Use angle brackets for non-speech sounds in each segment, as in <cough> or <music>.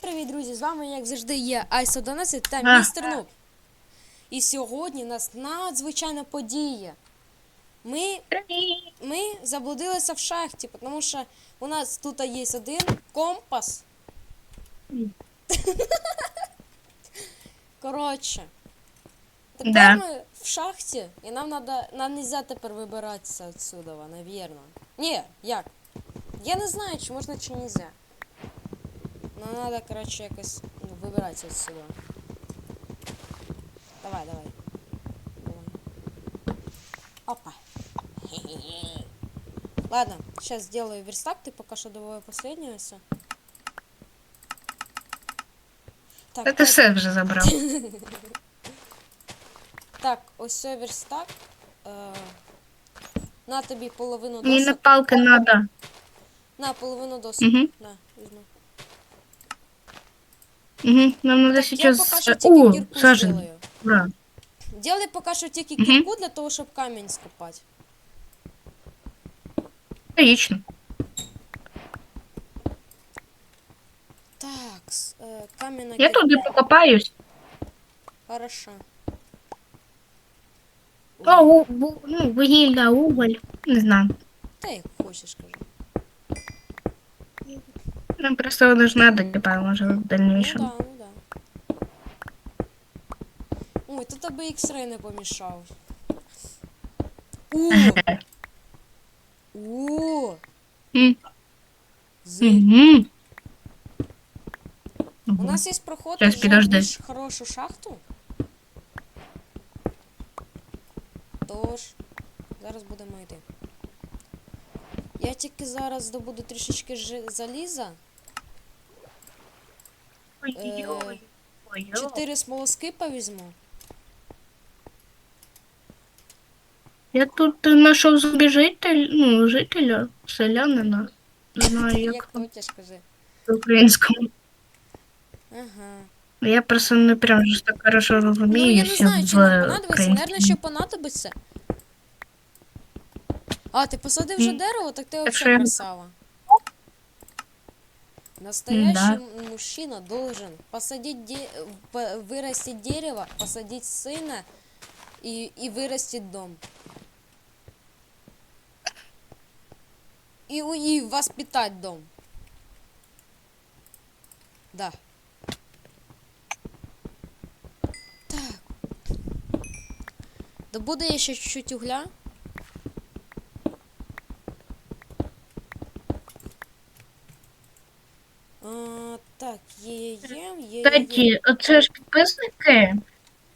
Привіт, друзі! З вами, як завжди, є Айс 11 та містер Нуб. І сьогодні у нас надзвичайна подія. Ми, ми заблудилися в шахті, тому що у нас тут є один компас. <laughs> Коротше. Тепер Да. ми в шахті, і нам надо, нам нельзя тепер вибиратися отсюда, навірно. Ні, як? Я не знаю, чи можна, чи нельзя. Ну, надо, короче, якось ну, вибиратися отсюда. Давай, давай. Давай. Опа. Хе-хе-хе. <laughs> Ладно, сейчас сделаю верстак, ты пока что давай последнюю все. Так, Та ти ось- все вже забрав. <laughs> так, ось це верстак. Е, на тобі половину Мені на досок. палки надо. На половину досок. Угу. На, візьму. Угу. Нам надо Так, я поки сейчас... що тільки О, кірку сажен. зроблю. Ура. Делай поки що тільки Мгм. кірку для того, щоб камінь скопати. Логично. Так, с- е, камінна Я кірка. туди покопаюсь. Хорошо. О, у, бу- ну, вугілля, уголь. Не знаю. Та як хочеш, кажи. Нам просто надо, типа, може, в Ну да, ну да. Ой, тут аби X-Ray не помішав. <laughs> О! О! М. З... Угу. У нас є проход Щас, вже підожди. в більш хорошу шахту. Тож, зараз будемо йти. Я тільки зараз здобуду трішечки заліза. Ой-ой-ой. Чотири смолоскипа візьму. Я тут знайшов зомбі житель, ну, жителя, селянина. Не знаю, Як як то тя скажи. по-українському. Ага. Я просто не прям ж так хорошо Ну, розумію я не знаю, чи нам в понадобиться. українському. Наверное, що понадобиться. А, ти посадив вже дерево, так ти я- красава. Настоящий Да. мужчина должен посадить де... вырастить дерево, посадить сына и, и вырастить дом. И, и воспитать дом. Да. Так. Добуде я ще чуть-чуть угля. Кстати, оце ж підписники.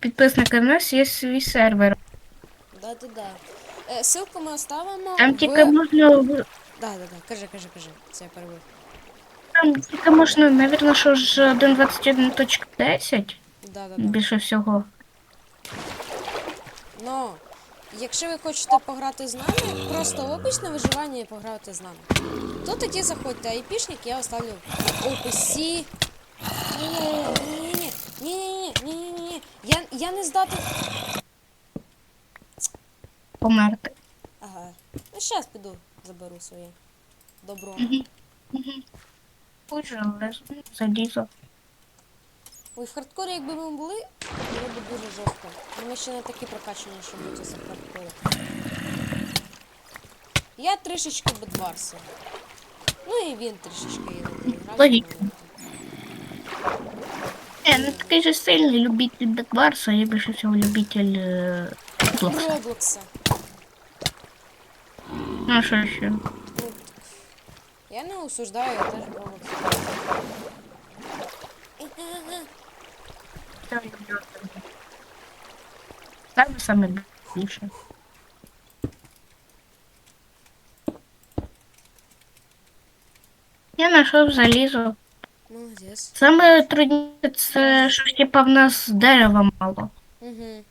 Підписники, в нас є свій сервер. Да, да, да. Е, ссылку ми оставимо. Там в... тільки можна. в- Да, да, да. Кажи, кажи, кажи. Це я перебив. Там тільки можна, навірно, що ж 1.21.10. Да, да, да. Більше всього. Но, якщо ви хочете пограти з нами, просто в обичне виживання і пограти з нами. То тоді заходьте, а іпішник я оставлю в описі. Ні-ні-ні, ні-ні-ні, я, я не здатен. Померти. Ага. Ну, зараз піду, заберу своє добро. Але залізо. Ой, в хардкорі, якби ми були, було б дуже жорстко. Ну, Ми ще не такі прокачані, щоб бути в хардкорі. Я трішечки бедварса. Ну і він трішечки іноді грає. Логічно. Я не такий же сильний любитель Бекварса, я більше всього любитель е, Роблокса. Роблокса. Ну, а що ще? Ну, я не осуждаю, я теж Роблокса. Саме саме більше. Я знайшов залізо. Молодець. Саме трудніше це що типа в нас дерева мало. Угу.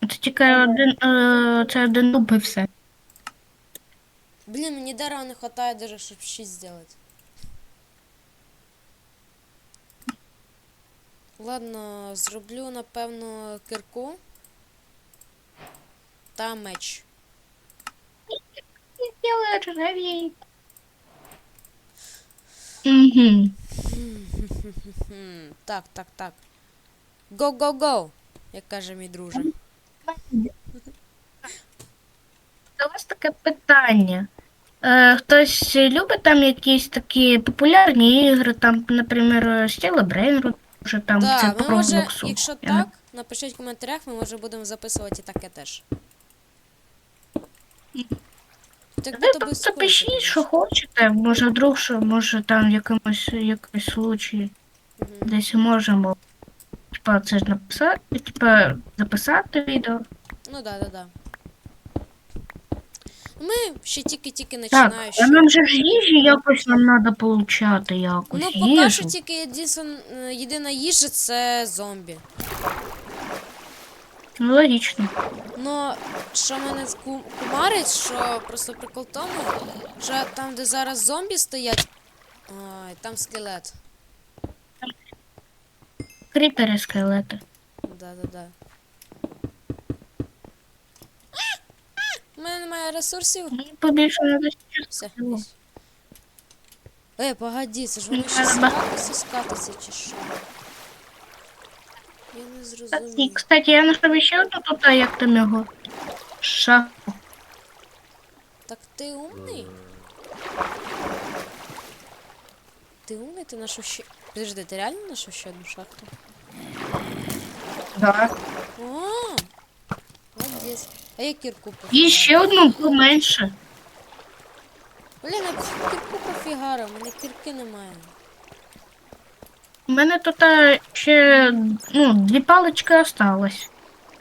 Це тільки один, е, це один дуб і все. Блін, мені дерева не хватає даже, щоб 6 зробити. Ладно, зроблю, напевно, кирку та меч. Я ржавій. Угу. <laughs> Так, так, так. Go-go-go, як каже мій друже. <laughs> До вас таке питання. Е, хтось любить там якісь такі популярні ігри, там, наприклад, Стіла Брейн, може там це ми про може, якщо Я не- так, напишіть в коментарях, ми може будемо записувати і таке теж. Так Ви просто пишіть, що хочете, може вдруг, що може там в якомусь якийсь случаї десь можемо. Типа це ж написати, типа записати відео. Ну да, да, да. Ми ще тільки-тільки Так, а нам же ж їжі якось нам треба получати якось. Ну, поки їжу. що тільки єдисон- єдина їжа це зомбі. Ну, логічно. Ну, що мене ку- кумарить, що просто прикол тому, що там, де зараз зомбі стоять, ой, там скелет. Кріпери скелети. Да, да, да. У мене немає ресурсів. Мені побільше не Все, десь. Е, погоді, це ж воно ще Треба. скатиться чи що? Я не І, зрозумів. кстати, я знайшов ще одну тут, а як там його? Шаху. Так ти умний? Ти умний, ти знайшов ще. Подожди, ти реально знайшов ще одну шахту? Да. О, молодець. А я кірку І пофігарив. ще одну поменше. Блін, я кірку пофігарив, у мене кірки немає. У мене тут ще ну, дві палички осталось.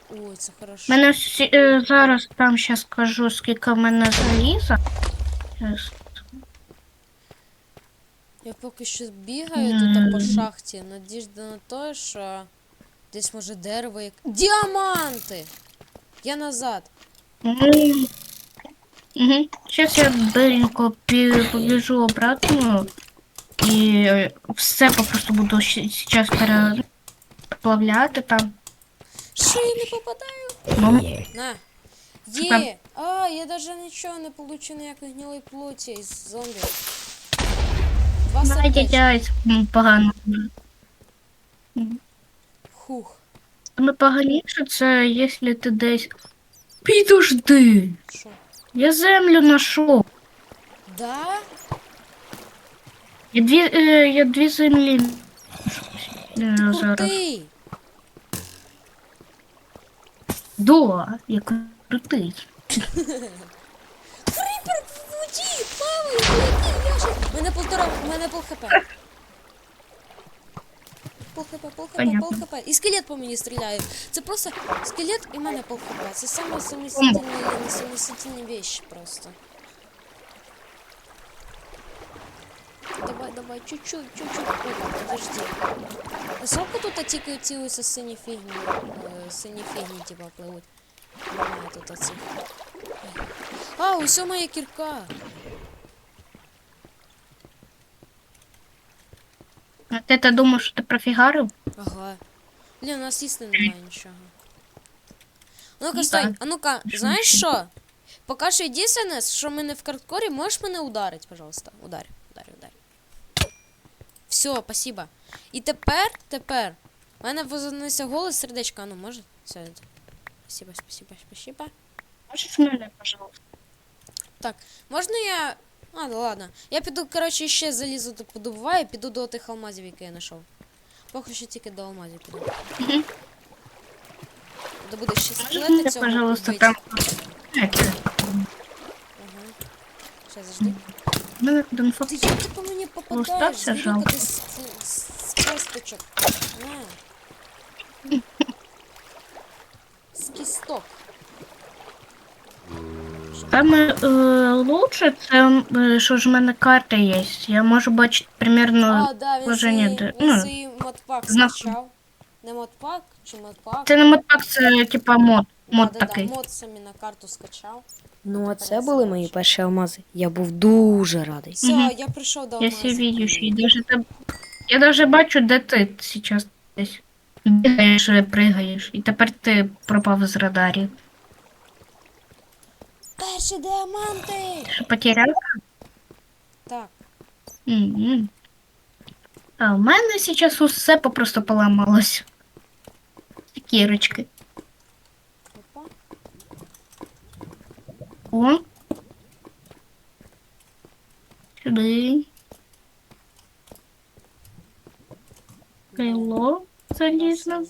Ой, це У хорошо. мене всі, е, зараз там ще скажу, скільки в мене заліза. Я поки що бігаю тут по шахті. Надіжда на те, що десь може дерево як. Діаманти! Я назад. Угу. Зараз я биренько пі- побіжу обратно і е, все попросту буду зараз переплавляти там. Що я не попадаю? Ну, На. Є! А, я даже нічого не получу ніякої гнилої плоті із зомбі. Два Знаєте, сердечка. я м, погано. Хух. Саме поганіше це якщо ти десь. Підожди! Що? Я землю знайшов. Да? Я дві, е, я дві землі. Е, зараз. Крутий! До, я крутий. Кріпер <laughs> в воді! Плаває! Який ящик! У мене полтора, у мене пол хп. Пол хп, пол хп, Понятно. пол хп. І скелет по мені стріляє. Це просто скелет і в мене пол хп. Це саме сумістительні, несумістительні вещи просто. Давай, давай, чуть-чуть, чуть-чуть. Ой, подожди. Сколько тут тільки ці ось сині фігні, е, сині фігні, типа, пливуть? Немає тут оцих. А, усе моя кірка. А ти та думав, що ти профігарив? Ага. Блін, у нас їсти немає нічого. А ну-ка, Ну, стой, а ну-ка, знаєш ще? що? Поки що єдине, що ми не в карткорі, можеш мене ударити, пожалуйста. Ударь, ударь, ударь. Все, спасибо. І тепер, тепер. У мене вознесся голос сердечко, а ну може? Все. Спасибо, спасибо, спасибо. Можеш мене, пожалуйста. Так, можна я. А, да ладно. Я піду, коротше, ще залізу подобуваю, піду до тих алмазів, які я знайшов. Поки що тільки до алмазів піду. Угу. Де буде ще скелети цього пожалуйста, там. Е, Ага. Ще завжди. в мене тут інфо. Ти як ти по мені попадаєш? стався Звідки жалко. ти з, з, з кісточок? На. З кісток. Саме е, лучше це, е, що ж в мене карта є. Я можу бачити примерно. А, да, він положення, свій, де- він ну, свій модпак знак- скачав. Не модпак чи модпак? Це не модпак, це типа мод. Мод да, да, такий. Да, мод самі на карту скачав. Ну, а це були мої перші алмази. Я був дуже радий. Все, Мгм. я прийшов до Я алмазів. все видишь, и даже ты... Я даже бачу, де ти сейчас десь. Бігаєш, і пригаєш. І тепер ти пропав з радарів. Перші діаманти! Що потеряв? Так, М-м. А в мене зараз усе попросту поламалось. Кірочки. О. Сюди. Крило залізно.